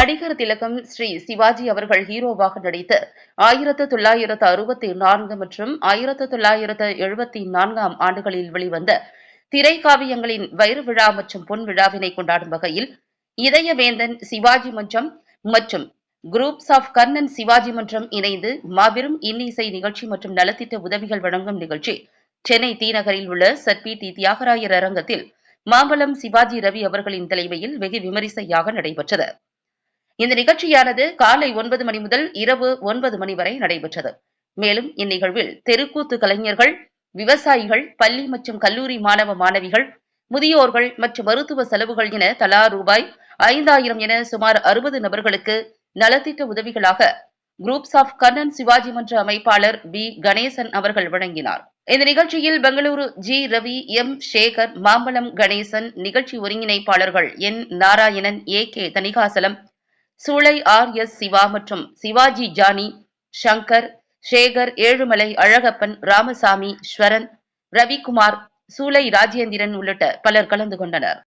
நடிகர் திலகம் ஸ்ரீ சிவாஜி அவர்கள் ஹீரோவாக நடித்து ஆயிரத்து தொள்ளாயிரத்து அறுபத்தி நான்கு மற்றும் ஆயிரத்து தொள்ளாயிரத்து எழுபத்தி நான்காம் ஆண்டுகளில் வெளிவந்த திரைக்காவியங்களின் வைரு விழா மற்றும் பொன் விழாவினை கொண்டாடும் வகையில் இதயவேந்தன் சிவாஜி மன்றம் மற்றும் குரூப்ஸ் ஆஃப் கர்ணன் சிவாஜி மன்றம் இணைந்து மாபெரும் இன்னிசை நிகழ்ச்சி மற்றும் நலத்திட்ட உதவிகள் வழங்கும் நிகழ்ச்சி. சென்னை தீநகரில் உள்ள சர்பி டி தியாகராயர் அரங்கத்தில் மாம்பலம் சிவாஜி ரவி அவர்களின் தலைமையில் வெகு விமரிசையாக நடைபெற்றது. இந்த நிகழ்ச்சியானது காலை ஒன்பது மணி முதல் இரவு ஒன்பது மணி வரை நடைபெற்றது. மேலும் இந்நிகழ்வில் தெருக்கூத்து கலைஞர்கள் விவசாயிகள் பள்ளி மற்றும் கல்லூரி மாணவ மாணவிகள் முதியோர்கள் மற்றும் மருத்துவ செலவுகள் என தலா ரூபாய் ஐந்தாயிரம் என சுமார் அறுபது நபர்களுக்கு நலத்திட்ட உதவிகளாக குரூப்ஸ் ஆஃப் கண்ணன் சிவாஜி மன்ற அமைப்பாளர் பி கணேசன் அவர்கள் வழங்கினார். இந்த நிகழ்ச்சியில் பெங்களூரு ஜி ரவி எம் சேகர் மாம்பலம் கணேசன் நிகழ்ச்சி ஒருங்கிணைப்பாளர்கள் N Narayanan A K Thanikachalam Choolai R S Siva மற்றும் சிவாஜி ஜானி சங்கர் சேகர் ஏழுமலை அழகப்பன் ராமசாமி ஸ்வரன் ரவிக்குமார் சூளை ராஜேந்திரன் உள்ளிட்ட பலர் கலந்து கொண்டனர்.